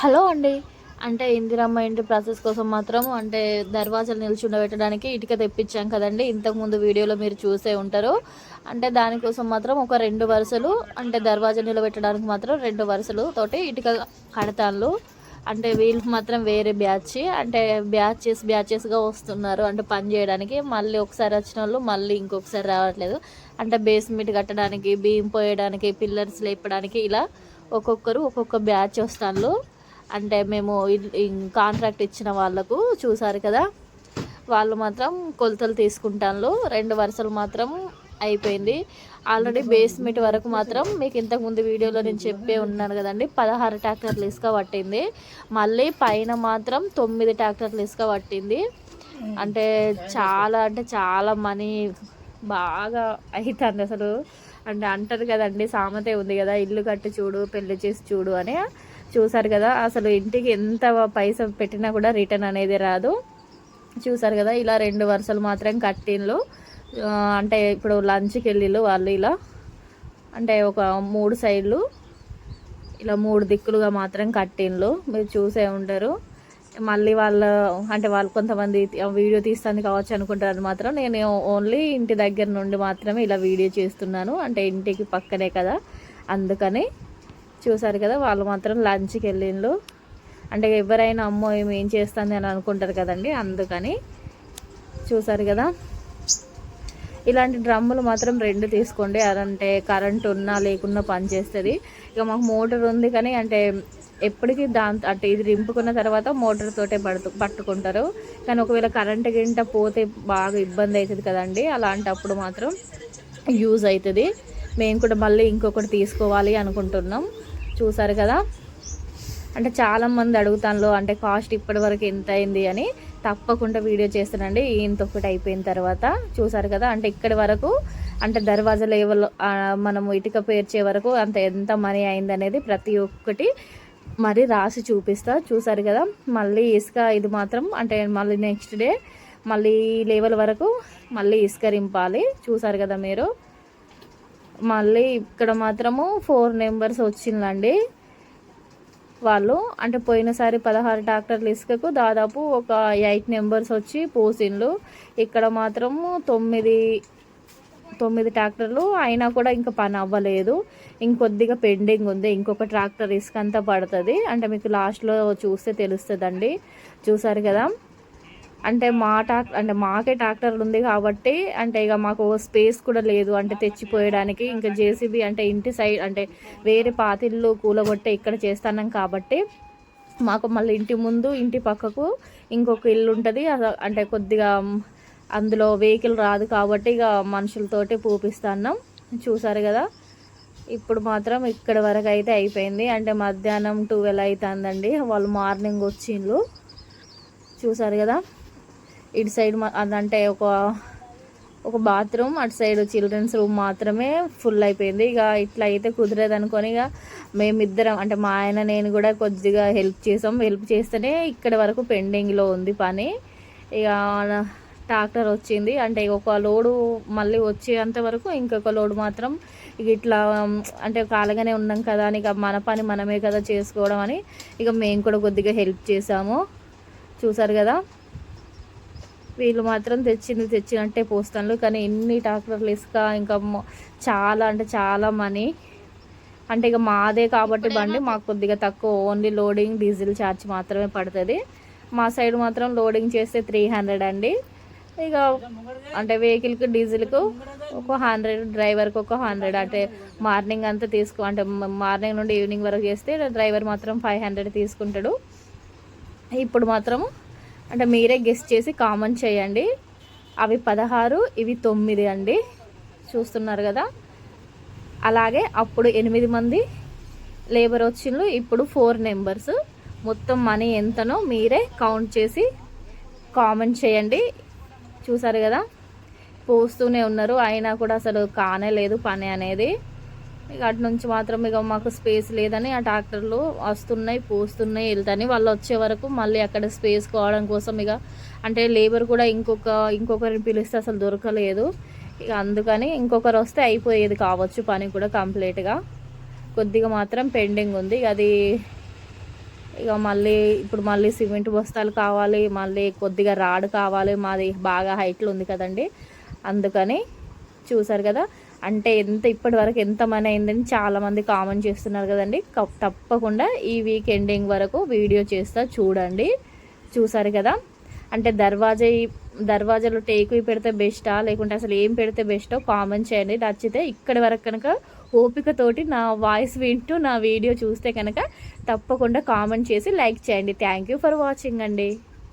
Hello అండి. అంటే ఇందిరమ్మ ఇంటి ప్రాసెస్ కోసం మాత్రం అంటే దర్వాజాలు నిల్చుండబెట్టడానికి ఇటుక తెప్పించాం కదండి. ఇంతకుముందు వీడియోలో మీరు చూసే ఉంటారు. అంటే దానికోసం మాత్రం ఒక రెండు వరుసలు అంటే దర్వాజా నిలబెట్టడానికి మాత్రం రెండు వరుసలు తోటి ఇటుక కడతాన్లు అంటే వీళ్ళు మాత్రం వేరే బ్యాచ్. అంటే బ్యాచెస్ బ్యాచెస్గా వస్తున్నారు. అంటే పని చేయడానికి మళ్ళీ ఒకసారి వచ్చిన వాళ్ళు మళ్ళీ ఇంకొకసారి రావట్లేదు. అంటే బేస్మెంట్ కట్టడానికి బియ్యం పోయడానికి పిల్లర్స్ లేపడానికి ఇలా ఒక్కొక్కరు ఒక్కొక్క బ్యాచ్ వస్తాను అంటే మేము కాంట్రాక్ట్ ఇచ్చిన వాళ్ళకు చూసారు కదా వాళ్ళు మాత్రం కొలతలు తీసుకుంటాను రెండు వరుసలు మాత్రం అయిపోయింది. ఆల్రెడీ బేస్మెంట్ వరకు మాత్రం మీకు ఇంతకుముందు వీడియోలో నేను చెప్పే ఉన్నాను కదండి పదహారు ట్రాక్టర్లు ఇసుక పట్టింది. మళ్ళీ పైన మాత్రం తొమ్మిది ట్రాక్టర్లు ఇసుక పట్టింది. అంటే చాలా అంటే చాలా మనీ బాగా అవుతుంది అసలు. అంటే అంటారు కదండి సామెతే ఉంది కదా ఇల్లు కట్టి చూడు పెళ్ళి చేసి చూడు అని. చూసారు కదా అసలు ఇంటికి ఎంత పైస పెట్టినా కూడా రిటర్న్ అనేది రాదు. చూసారు కదా ఇలా రెండు వరుసలు మాత్రం కట్టిన్లు అంటే ఇప్పుడు లంచ్కి వెళ్ళిళ్ళు వాళ్ళు ఇలా. అంటే ఒక మూడు సైడ్లు ఇలా మూడు దిక్కులుగా మాత్రం కట్టిన్లు మీరు చూసే ఉంటారు. మళ్ళీ వాళ్ళ అంటే వాళ్ళు కొంతమంది వీడియో తీస్తాను కావచ్చు అనుకుంటారు మాత్రం. నేను ఓన్లీ ఇంటి దగ్గర నుండి మాత్రమే ఇలా వీడియో చేస్తున్నాను. అంటే ఇంటికి పక్కనే కదా అందుకని. చూసారు కదా వాళ్ళు మాత్రం లంచ్కి వెళ్ళిండ్రు. అంటే ఎవరైనా అమ్మో ఏమి ఏం చేస్తుంది? అని అనుకుంటారు కదండి అందుకని చూసారు కదా. ఇలాంటి డ్రమ్ములు మాత్రం రెండు తీసుకోండి. అదంటే కరెంట్ ఉన్నా లేకున్నా పనిచేస్తుంది ఇక మాకు మోటార్ ఉంది కానీ అంటే ఎప్పటికీ దాంతో అంటే ఇది రింపుకున్న తర్వాత మోటార్ తోటే పడుతు పట్టుకుంటారు. కానీ ఒకవేళ కరెంట్ గింట పోతే బాగా ఇబ్బంది అవుతుంది కదండి. అలాంటప్పుడు మాత్రం యూజ్ అవుతుంది. మేము కూడా మళ్ళీ ఇంకొకటి తీసుకోవాలి అనుకుంటున్నాం. చూసారు కదా? అంటే చాలామంది అడుగుతాను అంటే కాస్ట్ ఇప్పటి వరకు ఎంత అయింది అని. తప్పకుండా వీడియో చేస్తానండి. ఇంత ఒకటి అయిపోయిన తర్వాత చూసారు కదా? అంటే ఇక్కడి వరకు అంటే దర్వాజా లెవెల్ మనము ఇటుక పేర్చే వరకు అంత ఎంత మనీ అయింది అనేది ప్రతి ఒక్కటి మరి రాసి చూపిస్తా. చూసారు కదా? మళ్ళీ ఇసుక ఇది మాత్రం అంటే మళ్ళీ నెక్స్ట్ డే మళ్ళీ లేవల్ వరకు మళ్ళీ ఇసుక రింపాలి. చూసారు కదా మీరు? మళ్ళీ ఇక్కడ మాత్రము ఫోర్ నెంబర్స్ వచ్చిందండి. వాళ్ళు అంటే పోయినసారి పదహారు ట్రాక్టర్లు ఇసుకకు దాదాపు ఒక ఎయిట్ నెంబర్స్ వచ్చి పోసిండ్లు. ఇక్కడ మాత్రము తొమ్మిది తొమ్మిది ట్రాక్టర్లు అయినా కూడా ఇంకా పని అవ్వలేదు. ఇంకొద్దిగా పెండింగ్ ఉంది ఇంకొక ట్రాక్టర్ ఇసుక అంతా పడుతుంది. అంటే మీకు లాస్ట్లో చూస్తే తెలుస్తుందండి. చూసారు కదా? అంటే మా టాక్ అంటే మాకే ట్రాక్టర్లు ఉంది కాబట్టి అంటే ఇక మాకు స్పేస్ కూడా లేదు. అంటే తెచ్చిపోయడానికి ఇంకా జేసీబీ అంటే ఇంటి సైడ్ అంటే వేరే పాతిళ్ళు కూలగొట్టే ఇక్కడ చేస్తున్నాం కాబట్టి మాకు మళ్ళీ ఇంటి ముందు ఇంటి పక్కకు ఇంకొక ఇల్లు ఉంటుంది. అంటే కొద్దిగా అందులో వెహికల్ రాదు కాబట్టి ఇక మనుషులతోటి పూపిస్తున్నాం. చూసారు కదా? ఇప్పుడు మాత్రం ఇక్కడ వరకు అయితే అయిపోయింది. అంటే మధ్యాహ్నం ట్వెల్వ్ అవుతుందండి వాళ్ళు మార్నింగ్ వచ్చిండ్రు చూసారు కదా? ఇటు సైడ్ అదంటే ఒక ఒక బాత్రూమ్ అటు సైడ్ చిల్డ్రన్స్ రూమ్ మాత్రమే ఫుల్ అయిపోయింది. ఇక ఇట్లా అయితే కుదరదు అనుకొని ఇక మేమిద్దరం అంటే మా ఆయన నేను కూడా కొద్దిగా హెల్ప్ చేసాం. హెల్ప్ చేస్తేనే ఇక్కడ వరకు పెండింగ్లో ఉంది పని. ఇక ట్రాక్టర్ వచ్చింది. అంటే ఒక లోడు మళ్ళీ వచ్చేంత వరకు ఇంకొక లోడు మాత్రం ఇక ఇట్లా అంటే కాలగానే ఉన్నాం కదా అని ఇక మన పని మనమే కదా చేసుకోవడం అని ఇక మేము కూడా కొద్దిగా హెల్ప్ చేసాము. చూసారు కదా? వీళ్ళు మాత్రం తెచ్చింది తెచ్చినట్టే పోస్తాను కానీ ఎన్ని ట్రాక్టర్లు ఇసుక ఇంకా చాలా అంటే చాలా మనీ. అంటే ఇక మాదే కాబట్టి బండి మాకు కొద్దిగా తక్కువ. ఓన్లీ లోడింగ్ డీజిల్ ఛార్జ్ మాత్రమే పడుతుంది. మా సైడ్ మాత్రం లోడింగ్ చేస్తే త్రీ హండ్రెడ్ అండి. ఇక అంటే వెహికల్కి డీజిల్కు ఒక హండ్రెడ్ డ్రైవర్కి ఒక హండ్రెడ్. అంటే మార్నింగ్ అంతా తీసుకో అంటే మార్నింగ్ నుండి ఈవినింగ్ వరకు చేస్తే డ్రైవర్ మాత్రం ఫైవ్ హండ్రెడ్ తీసుకుంటాడు. ఇప్పుడు మాత్రం అంటే మీరే గెస్ట్ చేసి కామన్ చేయండి. అవి పదహారు ఇవి తొమ్మిది అండి. చూస్తున్నారు కదా. అలాగే అప్పుడు ఎనిమిది మంది లేబర్ వచ్చిండ్రు ఇప్పుడు ఫోర్ నెంబర్స్ మొత్తం మనీ ఎంతనో మీరే కౌంట్ చేసి కామెంట్ చేయండి. చూసారు కదా? పోస్తూనే ఉన్నారు. అయినా కూడా అసలు కానే లేదు పని అనేది. ఇక అటు నుంచి మాత్రం ఇక మాకు స్పేస్ లేదని ఆ ట్రాక్టర్లు వస్తున్నాయి పోస్తున్నాయి వెళ్తాయి. వాళ్ళు వచ్చే వరకు మళ్ళీ అక్కడ స్పేస్ కావడం కోసం ఇక అంటే లేబర్ కూడా ఇంకొక ఇంకొకరిని పిలిస్తే అసలు దొరకలేదు. ఇక అందుకని ఇంకొకరు వస్తే అయిపోయేది కావచ్చు పని కూడా కంప్లీట్గా. కొద్దిగా మాత్రం పెండింగ్ ఉంది. అది ఇక మళ్ళీ ఇప్పుడు మళ్ళీ సిమెంట్ బస్తాలు కావాలి మళ్ళీ కొద్దిగా రాడ్ కావాలి. మాది బాగా హైట్లో ఉంది కదండి. అందుకని చూసారు కదా. అంటే ఎంత ఇప్పటి వరకు ఎంత మనీ అయిందని చాలామంది కామెంట్ చేస్తున్నారు కదండి. కప్- తప్పకుండా ఈ వీక్ ఎండింగ్ వరకు వీడియో చేస్తా చూడండి. చూసారు కదా? అంటే దర్వాజా దర్వాజాలో టేకు పెడితే బెస్టా? లేకుంటే అసలు ఏం పెడితే బెస్టో కామెంట్ చేయండి. నచ్చితే ఇక్కడి వరకు కనుక ఓపికతోటి నా వాయిస్ వింటూ నా వీడియో చూస్తే కనుక తప్పకుండా కామెంట్ చేసి లైక్ చేయండి. థ్యాంక్ యూ ఫర్ వాచింగ్ అండి.